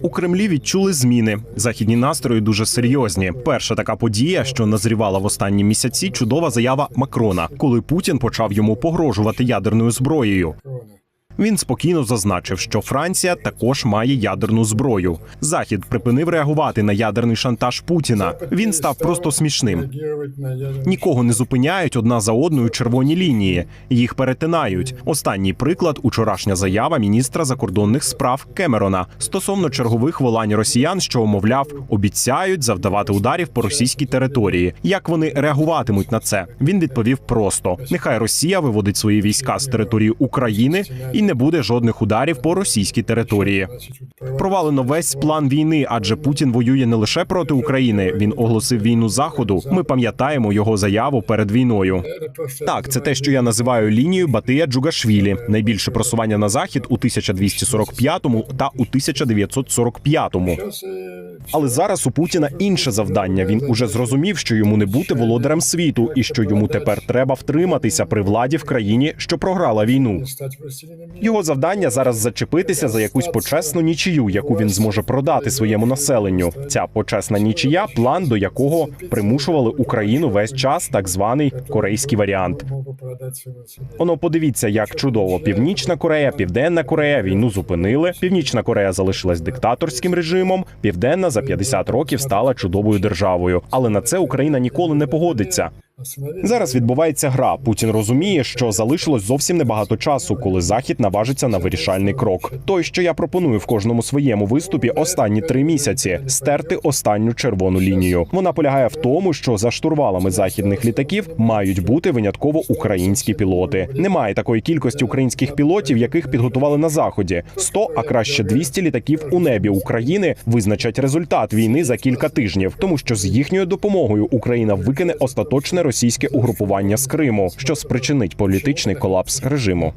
У Кремлі відчули зміни. Західні настрої дуже серйозні. Перша така подія, що назрівала в останні місяці, чудова заява Макрона, коли Путін почав йому погрожувати ядерною зброєю. Він спокійно зазначив, що Франція також має ядерну зброю. Захід припинив реагувати на ядерний шантаж Путіна. Він став просто смішним. Нікого не зупиняють одна за одною червоні лінії. Їх перетинають. Останній приклад учорашня заява міністра закордонних справ Кемерона стосовно чергових волань росіян, що мовляв обіцяють завдавати ударів по російській території. Як вони реагуватимуть на це? Він відповів просто: нехай Росія виводить свої війська з території України і не буде жодних ударів по російській території. Провалено весь план війни, адже Путін воює не лише проти України. Він оголосив війну заходу. Ми пам'ятаємо його заяву перед війною. Так, це те, що я називаю лінією Батия Джугашвілі. Найбільше просування на захід у 1245 та у 1945. Але зараз у Путіна інше завдання. Він уже зрозумів, що йому не бути володарем світу, і що йому тепер треба втриматися при владі в країні, що програла війну. Його завдання зараз зачепитися за якусь почесну нічию, яку він зможе продати своєму населенню. Ця почесна нічия план до якого примушували Україну весь час, так званий корейський варіант. Оно подивіться, як чудово. Північна Корея, Південна Корея війну зупинили. Північна Корея залишилась диктаторським режимом. Південна за 50 років стала чудовою державою. Але на це Україна ніколи не погодиться. Зараз відбувається гра. Путін розуміє, що залишилось зовсім небагато часу, коли захід наважиться на вирішальний крок. Той, що я пропоную в кожному своєму виступі останні три місяці, стерти останню червону лінію. Вона полягає в тому, що за штурвалами західних літаків мають бути винятково українські пілоти. Немає такої кількості українських пілотів, яких підготували на заході. 100, а краще 200 літаків у небі України визначать результат війни за кілька тижнів, тому що з їхньою допомогою Україна викине остаточне російське угрупування з Криму, що спричинить політичний колапс режиму.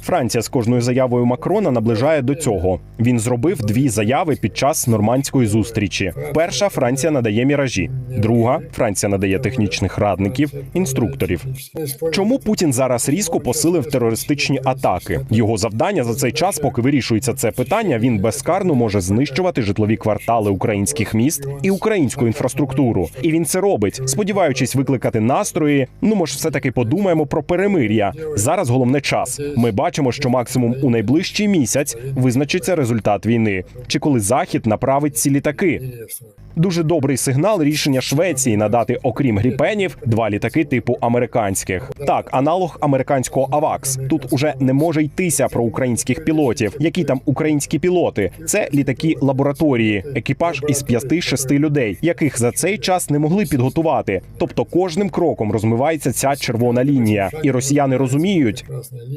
Франція з кожною заявою Макрона наближає до цього. Він зробив дві заяви під час нормандської зустрічі. Перша Франція надає міражі, друга Франція надає технічних радників, інструкторів. Чому Путін зараз різко посилив терористичні атаки? Його завдання за цей час, поки вирішується це питання, він безкарно може знищувати житлові квартали українських міст і українську інфраструктуру. І він це робить, сподіваючись викликати настрої. Ну, може, все таки подумаємо про перемир'я. Зараз головне час. Ми бачимо, що максимум у найближчий місяць визначиться результат війни, чи коли захід направить ці літаки. Дуже добрий сигнал рішення Швеції надати, окрім гріпенів, два літаки типу американських. Так, аналог американського Авакс. Тут уже не може йтися про українських пілотів. Які там українські пілоти? Це літаки лабораторії, екіпаж із 5-6 людей, яких за цей час не могли підготувати. Тобто кожним кроком розмивається ця червона лінія, і росіяни розуміють,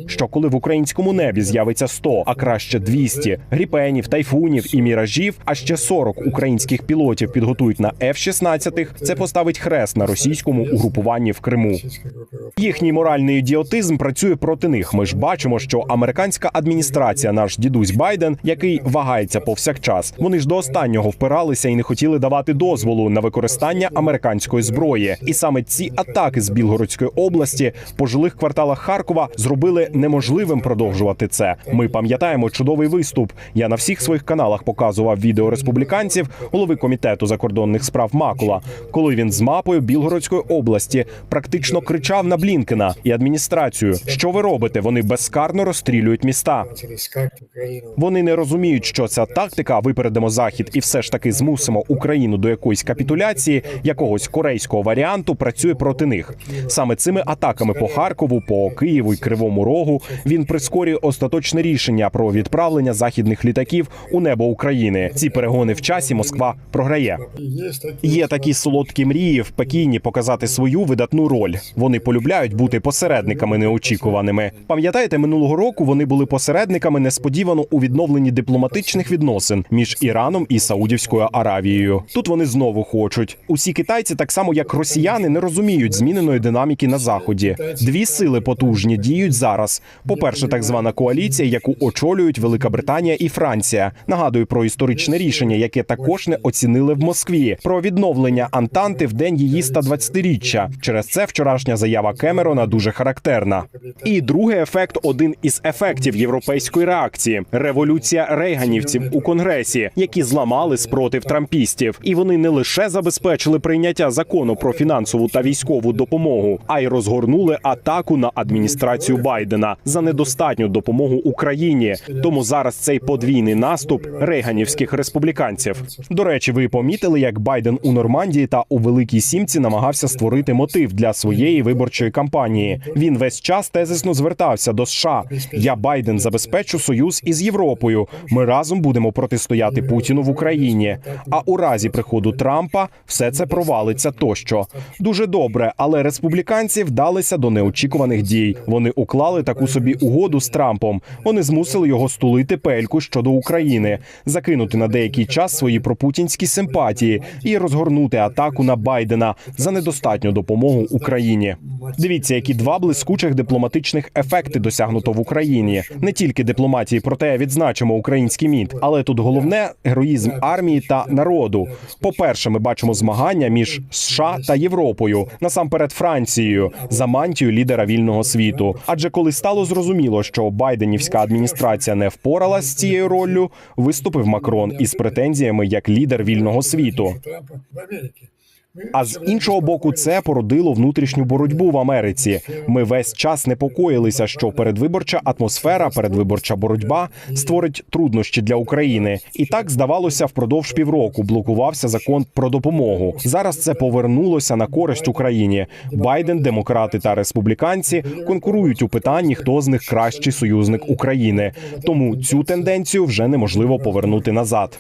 що коли в українському небі з'явиться 100, а краще 200 гріпенів, тайфунів і міражів, а ще 40 українських пілотів підготують на F-16, це поставить хрест на російському угрупуванні в Криму. Їхній моральний ідіотизм працює проти них. Ми ж бачимо, що американська адміністрація, наш дідусь Байден, який вагається повсякчас, вони ж до останнього впиралися і не хотіли давати дозволу на використання американської зброї. І саме ці атаки з Білгородської області по жилих кварталах Харкова зробили неможливим продовжувати це. Ми пам'ятаємо чудовий виступ. Я на всіх своїх каналах показував відео республіканців, голови комітету закордонних справ Макула, коли він з мапою Білгородської області практично кричав на Блінкена і адміністрацію. Що ви робите? Вони безкарно розстрілюють міста. Вони не розуміють, що ця тактика випередимо захід і все ж таки змусимо Україну до якоїсь капітуляції, якогось корейського варіанту працює проти них. Саме цими атаками по Харкову, по Києву і Кривому Рогу він прискорює остаточне рішення про відправлення західних літаків у небо України. Ці перегони в часі Москва програє. Є такі солодкі мрії в Пекіні показати свою видатну роль. Вони полюбляють бути посередниками неочікуваними. Пам'ятаєте, минулого року вони були посередниками несподівано у відновленні дипломатичних відносин між Іраном і Саудівською Аравією. Тут вони знову хочуть. Усі китайці, так само як росіяни, не розуміють зміненої динаміки на заході. Дві сили потужні діють зараз. зараз. По-перше, так звана коаліція, яку очолюють Велика Британія і Франція. Нагадую про історичне рішення, яке також не оцінили в Москві, про відновлення Антанти в день її 120-річчя. Через це вчорашня заява Кемерона дуже характерна. І другий ефект один із ефектів європейської реакції революція рейганівців у конгресі, які зламали спротив трампістів, і вони не лише забезпечили прийняття закону про фінансову та військову допомогу, а й розгорнули атаку на адміністрацію Байдена за недостатню допомогу Україні. Тому зараз цей подвійний наступ рейганівських республіканців. До речі, ви помітили, як Байден у Нормандії та у Великій Сімці намагався створити мотив для своєї виборчої кампанії. Він весь час тезисно звертався до США. Я Байден забезпечу союз із Європою. Ми разом будемо протистояти Путіну в Україні. А у разі приходу Трампа все це провалиться тощо. Дуже добре, але республіканці вдалися до неочікуваних дій. Вони уклали таку собі угоду з Трампом. Вони змусили його стулити пельку щодо України, закинути на деякий час свої пропутінські симпатії і розгорнути атаку на Байдена за недостатню допомогу Україні. Дивіться, які два блискучих дипломатичних ефекти досягнуто в Україні. Не тільки дипломатії, проте відзначимо український міт, але тут головне героїзм армії та народу. По-перше, ми бачимо змагання між США та Європою, насамперед Францією, за мантію лідера вільного світу. Адже коли стало зрозуміло, що Байденівська адміністрація не впоралась з цією роллю, виступив Макрон із претензіями як лідер вільного світу. Америке. Мы А з іншого боку, це породило внутрішню боротьбу в Америці. Ми весь час непокоїлися, що передвиборча атмосфера, передвиборча боротьба створить труднощі для України. І так здавалося, впродовж півроку блокувався закон про допомогу. Зараз це повернулося на користь Україні. Байден, демократи та республіканці конкурують у питанні, хто з них кращий союзник України. Тому цю тенденцію вже неможливо повернути назад.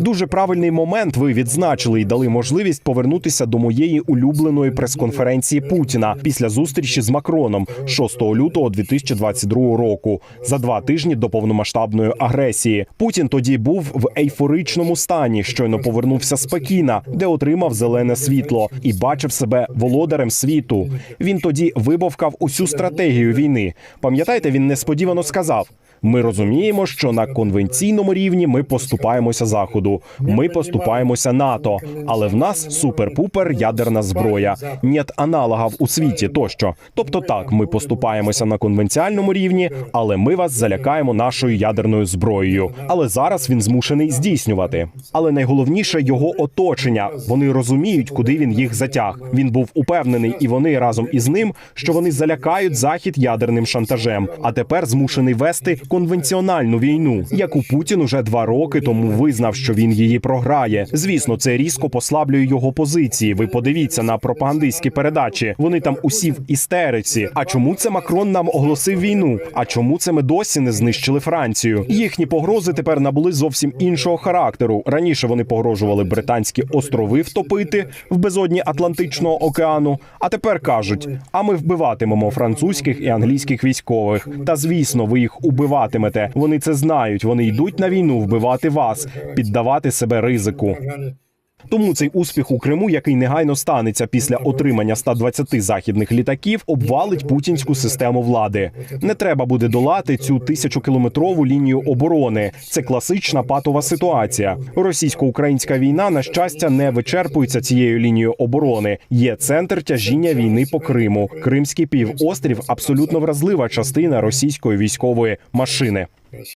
Дуже правильний момент ви відзначили і дали можливість повернутися до моєї улюбленої прес-конференції Путіна після зустрічі з Макроном 6 лютого 2022 року, за два тижні до повномасштабної агресії. Путін тоді був в ейфоричному стані. Щойно повернувся з Пекіна, де отримав зелене світло і бачив себе володарем світу. Він тоді вибовкав усю стратегію війни. Пам'ятаєте, він несподівано сказав. Ми розуміємо, що на конвенційному рівні ми поступаємося заходу. Ми поступаємося НАТО, але в нас супер-пупер ядерна зброя. Нєт аналогів у світі тощо. Тобто, так, ми поступаємося на конвенціальному рівні, але ми вас залякаємо нашою ядерною зброєю. Але зараз він змушений здійснювати. Але найголовніше його оточення. Вони розуміють, куди він їх затяг. Він був упевнений, і вони разом із ним, що вони залякають захід ядерним шантажем. А тепер змушений вести конвенціональну війну, яку Путін уже два роки тому визнав, що він її програє. Звісно, це різко послаблює його позиції. Ви подивіться на пропагандистські передачі. Вони там усі в істериці. А чому це Макрон нам оголосив війну? А чому це ми досі не знищили Францію? Їхні погрози тепер набули зовсім іншого характеру. Раніше вони погрожували британські острови втопити в безодні Атлантичного океану. А тепер кажуть: а ми вбиватимемо французьких і англійських військових. Та звісно, ви їх убиватимете. Вони це знають. Вони йдуть на війну вбивати вас, піддавати себе ризику. Тому цей успіх у Криму, який негайно станеться після отримання 120 західних літаків, обвалить путінську систему влади. Не треба буде долати цю тисячокілометрову лінію оборони. Це класична патова ситуація. Російсько-українська війна, на щастя, не вичерпується цією лінією оборони. Є центр тяжіння війни по Криму. Кримський півострів абсолютно вразлива частина російської військової машини.